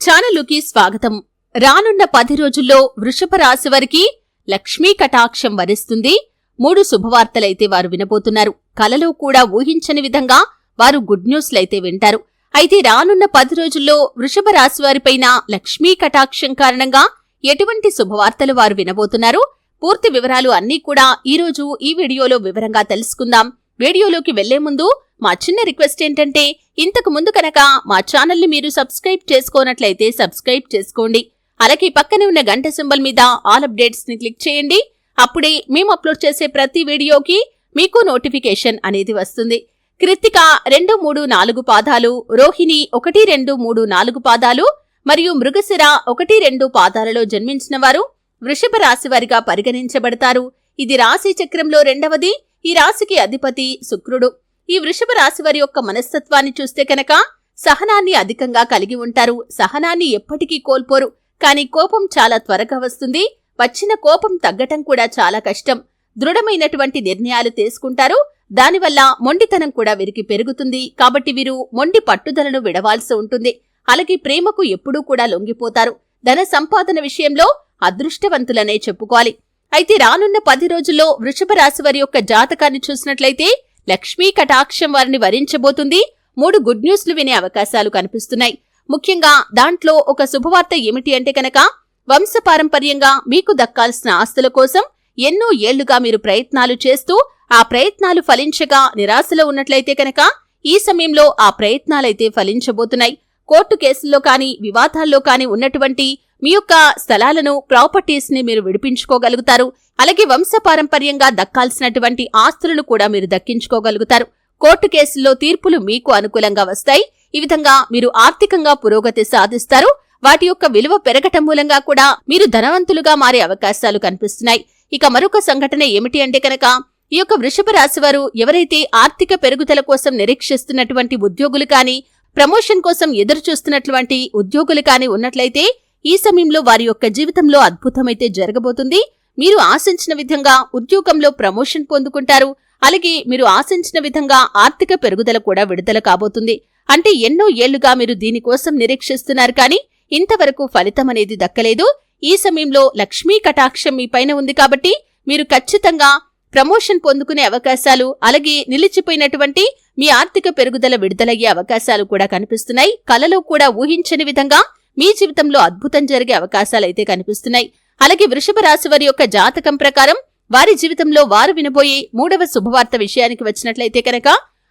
ఛానలుకి స్వాగతం. రానున్న పది రోజుల్లో వృషభ రాశి వారికి లక్ష్మీ కటాక్షం వరిస్తుంది. మూడు శుభవార్తలైతే వారు వినబోతున్నారు. కలలో కూడా ఊహించని విధంగా వారు గుడ్ న్యూస్లైతే వింటారు. అయితే రానున్న పది రోజుల్లో వృషభ రాశి వారిపైన లక్ష్మీ కటాక్షం కారణంగా ఎటువంటి శుభవార్తలు వారు వినబోతున్నారు? పూర్తి వివరాలు అన్నీ కూడా ఈ రోజు ఈ వీడియోలో వివరంగా తెలుసుకుందాం. వీడియోలోకి వెళ్ళే ముందు మా చిన్న రిక్వెస్ట్ ఏంటంటే ఇంతకు ముందు కనుక మా ఛానల్ని మీరు సబ్స్క్రైబ్ చేసుకోనట్లయితే సబ్స్క్రైబ్ చేసుకోండి. అలాగే పక్కనే ఉన్న గంట సింబల్ మీద ఆల్ అప్డేట్స్ని క్లిక్ చేయండి. అప్పుడే మేము అప్లోడ్ చేసే ప్రతి వీడియోకి మీకు నోటిఫికేషన్ అనేది వస్తుంది. కృత్తిక రెండు మూడు నాలుగు పాదాలు రోహిణి ఒకటి రెండు మూడు నాలుగు పాదాలు మరియు మృగశిర ఒకటి రెండు పాదాలలో జన్మించిన వారు వృషభ రాశి వారిగా పరిగణించబడతారు. ఇది రాశి చక్రంలో రెండవది. ఈ రాశికి అధిపతి శుక్రుడు. ఈ వృషభ రాశి వారి యొక్క మనస్తత్వాన్ని చూస్తే కనుక సహనాన్ని అధికంగా కలిగి ఉంటారు. సహనాన్ని ఎప్పటికీ కోల్పోరు. కానీ కోపం చాలా త్వరగా వస్తుంది. వచ్చిన కోపం తగ్గటం కూడా చాలా కష్టం. దృఢమైనటువంటి నిర్ణయాలు తీసుకుంటారు. దానివల్ల మొండితనం కూడా వీరికి పెరుగుతుంది. కాబట్టి వీరు మొండి పట్టుదలను విడవాల్సి ఉంటుంది. అలాగే ప్రేమకు ఎప్పుడూ కూడా లొంగిపోతారు. ధన సంపాదన విషయంలో అదృష్టవంతులనే చెప్పుకోవాలి. అయితే రానున్న పది రోజుల్లో వృషభ రాశి వారి యొక్క జాతకాన్ని చూసినట్లయితే లక్ష్మీ కటాక్షం వారిని వరించబోతుంది. మూడు గుడ్ న్యూస్లు వినే అవకాశాలు కనిపిస్తున్నాయి. ముఖ్యంగా దాంట్లో ఒక శుభవార్త ఏమిటి అంటే కనుక వంశపారంపర్యంగా మీకు దక్కాల్సిన ఆస్తుల కోసం ఎన్నో ఏళ్ళుగా మీరు ప్రయత్నాలు చేస్తూ ఆ ప్రయత్నాలు ఫలించగా నిరాశలో ఉన్నట్లయితే కనుక ఈ సమయంలో ఆ ప్రయత్నాలైతే ఫలించబోతున్నాయి. కోర్టు కేసుల్లో కానీ వివాదాల్లో కానీ ఉన్నటువంటి మీ యొక్క స్థలాలను ప్రాపర్టీస్ని మీరు విడిపించుకోగలుగుతారు. అలాగే వంశపారంపర్యంగా దక్కాల్సినటువంటి ఆస్తులను కూడా మీరు దక్కించుకోగలుగుతారు. కోర్టు కేసుల్లో తీర్పులు మీకు అనుకూలంగా వస్తాయి. ఈ విధంగా మీరు ఆర్థికంగా పురోగతి సాధిస్తారు. వాటి యొక్క విలువ పెరగటం మూలంగా కూడా మీరు ధనవంతులుగా మారే అవకాశాలు కనిపిస్తున్నాయి. ఇక మరొక సంఘటన ఏమిటి అంటే కనుక ఈ యొక్క వృషభ రాశి వారు ఎవరైతే ఆర్థిక పెరుగుదల కోసం నిరీక్షిస్తున్నటువంటి ఉద్యోగులు కానీ ప్రమోషన్ కోసం ఎదురు చూస్తున్నటువంటి ఉద్యోగులు కానీ ఉన్నట్లయితే ఈ సమయంలో వారి యొక్క జీవితంలో అద్భుతమైతే జరగబోతుంది. మీరు ఆశించిన విధంగా ఉద్యోగంలో ప్రమోషన్ పొందుకుంటారు. అలాగే మీరు ఆశించిన విధంగా ఆర్థిక పెరుగుదల కూడా విడుదల కాబోతుంది. అంటే ఎన్నో ఏళ్ళుగా మీరు దీనికోసం నిరీక్షిస్తున్నారు కానీ ఇంతవరకు ఫలితం అనేది దక్కలేదు. ఈ సమయంలో లక్ష్మీ కటాక్షం మీ పైన ఉంది కాబట్టి మీరు ఖచ్చితంగా ప్రమోషన్ పొందుకునే అవకాశాలు అలాగే నిలిచిపోయినటువంటి మీ ఆర్థిక పెరుగుదల విడుదలయ్యే అవకాశాలు కూడా కనిపిస్తున్నాయి. కలలో కూడా ఊహించని విధంగా మీ జీవితంలో అద్భుతం జరిగే అవకాశాలైతే కనిపిస్తున్నాయి. అలాగే వృషభ రాశి వారి యొక్క జాతకం ప్రకారం వారి జీవితంలో వారు వినబోయే మూడవ శుభవార్త విషయానికి వచ్చినట్లయితే కనుక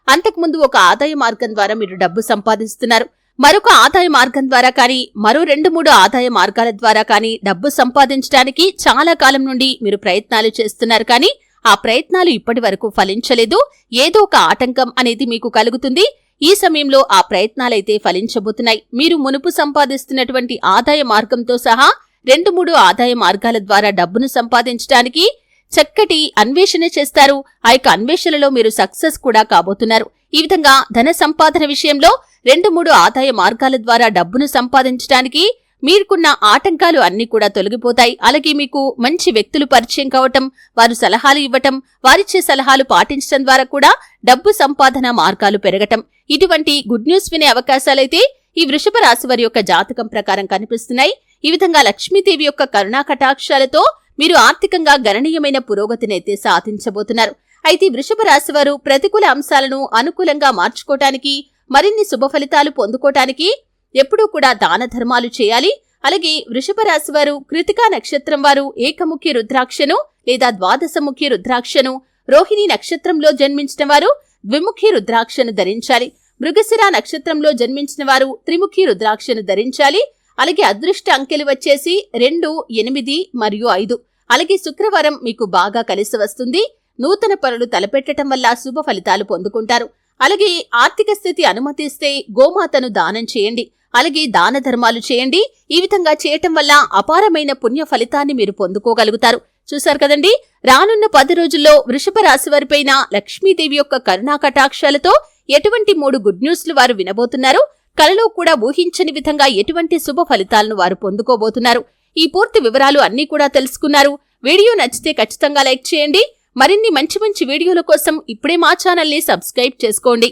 అంతకుముందు ఒక ఆదాయ మార్గం ద్వారా మీరు డబ్బు సంపాదిస్తున్నారు. మరొక ఆదాయ మార్గం ద్వారా కానీ మరో రెండు మూడు ఆదాయ మార్గాల ద్వారా కానీ డబ్బు సంపాదించడానికి చాలా కాలం నుండి మీరు ప్రయత్నాలు చేస్తున్నారు. కానీ ఆ ప్రయత్నాలు ఇప్పటి వరకు ఫలించలేదు. ఏదో ఒక ఆటంకం అనేది మీకు కలుగుతుంది. ఈ సమయంలో ఆ ప్రయత్నాలైతే ఫలించబోతున్నాయి. మీరు మునుపు సంపాదిస్తున్నటువంటి ఆదాయ మార్గంతో సహా రెండు మూడు ఆదాయ మార్గాల ద్వారా డబ్బును సంపాదించడానికి చక్కటి అన్వేషణ చేస్తారు. ఆ యొక్క అన్వేషణలో మీరు సక్సెస్ కూడా కాబోతున్నారు. ఈ విధంగా ధన సంపాదన విషయంలో రెండు మూడు ఆదాయ మార్గాల ద్వారా డబ్బును సంపాదించడానికి మీరుకున్న ఆటంకాలు అన్ని కూడా తొలగిపోతాయి. అలాగే మీకు మంచి వ్యక్తులు పరిచయం కావటం వారు సలహాలు ఇవ్వటం వారిచ్చే సలహాలు పాటించడం ద్వారా కూడా డబ్బు సంపాదన మార్గాలు పెరగటం. ఇటువంటి గుడ్ న్యూస్ వినే అవకాశాలైతే ఈ వృషభ రాశి వారి యొక్క జాతకం ప్రకారం కనిపిస్తున్నాయి. ఈ విధంగా లక్ష్మీదేవి యొక్క కరుణా కటాక్షాలతో మీరు ఆర్థికంగా గణనీయమైన పురోగతినైతే సాధించబోతున్నారు. అయితే వృషభ రాశి వారు ప్రతికూల అంశాలను అనుకూలంగా మార్చుకోవటానికి మరిన్ని శుభ ఫలితాలు పొందుకోవటానికి ఎప్పుడూ కూడా దాన ధర్మాలు చేయాలి. అలాగే వృషభ రాశి వారు కృతికా నక్షత్రం వారు ఏకముఖి రుద్రాక్షను లేదా ద్వాదశముఖి రుద్రాక్షను రోహిణి నక్షత్రంలో జన్మించిన వారు ద్విముఖి రుద్రాక్షను ధరించాలి. మృగశిర నక్షత్రంలో జన్మించిన వారు త్రిముఖి రుద్రాక్షను ధరించాలి. అలాగే అదృష్ట అంకెలు వచ్చేసి రెండు ఎనిమిది మరియు ఐదు. అలాగే శుక్రవారం మీకు బాగా కలిసి వస్తుంది. నూతన పనులు తలపెట్టడం వల్ల శుభ ఫలితాలు పొందుకుంటారు. అలాగే ఆర్థిక స్థితి అనుమతిస్తే గోమాతను దానం చేయండి. అలాగే దాన ధర్మాలు చేయండి. ఈ విధంగా చేయటం వల్ల అపారమైన పుణ్య ఫలితాన్ని మీరు పొందుకోగలుగుతారు. చూశారు కదండి? రానున్న పది రోజుల్లో వృషభ రాశి వారిపైన లక్ష్మీదేవి యొక్క కరుణా కటాక్షాలతో ఎటువంటి మూడు గుడ్ న్యూస్లు వారు వినబోతున్నారు? కలలో కూడా ఊహించని విధంగా ఎటువంటి శుభ ఫలితాలను వారు పొందుకోబోతున్నారు? ఈ పూర్తి వివరాలు అన్నీ కూడా తెలుసుకున్నారు. వీడియో నచ్చితే ఖచ్చితంగా లైక్ చేయండి. మరిన్ని మంచి మంచి వీడియోల కోసం ఇప్పుడే మా ఛానల్ని సబ్స్క్రైబ్ చేసుకోండి.